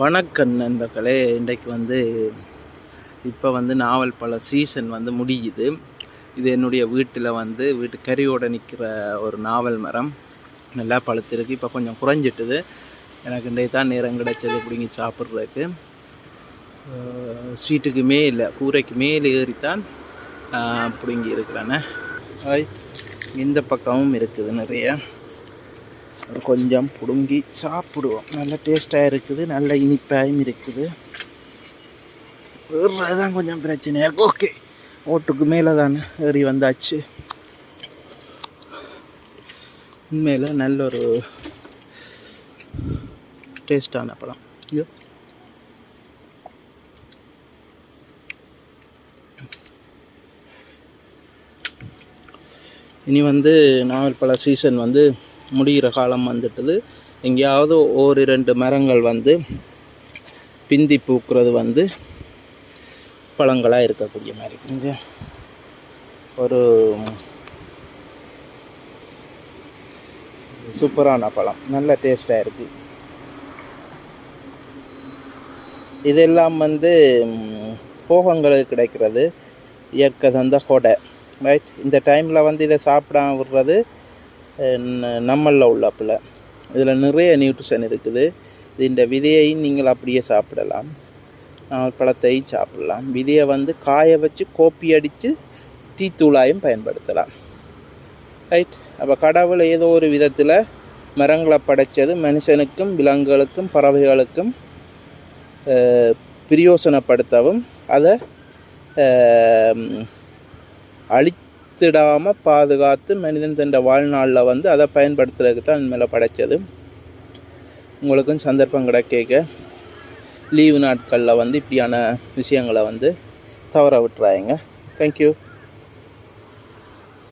வணக்கம் நண்பர்களே. இன்றைக்கு வந்து இப்போ வந்து நாவல் பழ சீசன் வந்து முடியுது. இது என்னுடைய வீட்டில் வந்து வீட்டு கறியோட நிற்கிற ஒரு நாவல் மரம். நல்லா பழுத்திருக்கு. இப்போ கொஞ்சம் குறைஞ்சிட்டுது. எனக்கு இன்றைக்கு தான் நேரம் கிடைச்சது பிடிங்கி சாப்பிட்றதுக்கு. சீட்டுக்கு மேலே கூரைக்கு மேலே ஏறித்தான் பிடுங்கி இருக்கிறானே. ஹாய். இந்த பக்கமும் இருக்குது நிறைய. கொஞ்சம் பிடுங்கி சாப்பிடுவோம். நல்ல டேஸ்ட்டாக இருக்குது நல்ல இனிப்பாகவும் இருக்குது. தான் கொஞ்சம் பிரச்சனையாக இருக்குது ஓகே. ஓட்டுக்கு மேலே தானே ஏறி வந்தாச்சு. உண்மையில் நல்ல ஒரு டேஸ்டான பழம். ஐயோ. இனி வந்து நாவல் பழ சீசன் வந்து முடிகிற காலம் வந்துட்டுது. எங்கேயாவது ஓர் இரண்டு மரங்கள் வந்து பிந்தி பூக்கிறது வந்து பழங்களாக இருக்கக்கூடிய மாதிரி கொஞ்சம் ஒரு சூப்பரான பழம். நல்ல டேஸ்ட்டாக இருக்குது இதெல்லாம் வந்து போகங்களுக்கு கிடைக்கிறது. இயற்கை தந்த கொடை. ரைட்? இந்த டைமில் வந்து இதை சாப்பிடாம விடுறது நம்மளில் உள்ளப்பில். இதில் நிறைய நியூட்ரிஷன் இருக்குது. இந்த விதையையும் நீங்கள் அப்படியே சாப்பிடலாம். பழத்தை பழத்தையும் சாப்பிடலாம். விதையை வந்து காய வச்சு கோப்பி அடித்து டீ தூளாயும் பயன்படுத்தலாம். ரைட் அப்போ கடவுள் ஏதோ ஒரு விதத்தில் மரங்களை படைச்சது மனுஷனுக்கும் விலங்குகளுக்கும் பறவைகளுக்கும் பிரயோசனப்படுத்தவும் அதை அழித்திடாமல் பாதுகாத்து மனிதன் தன் வாழ்நாளில் வந்து அதை பயன்படுத்துறதுக்கு தான் மேலே படைச்சது. உங்களுக்கும் சந்தர்ப்பம் கிடைக்க லீவு நாட்களில் வந்து இப்படியான விஷயங்களை வந்து தவற விட்டுறாங்க தேங்க்யூ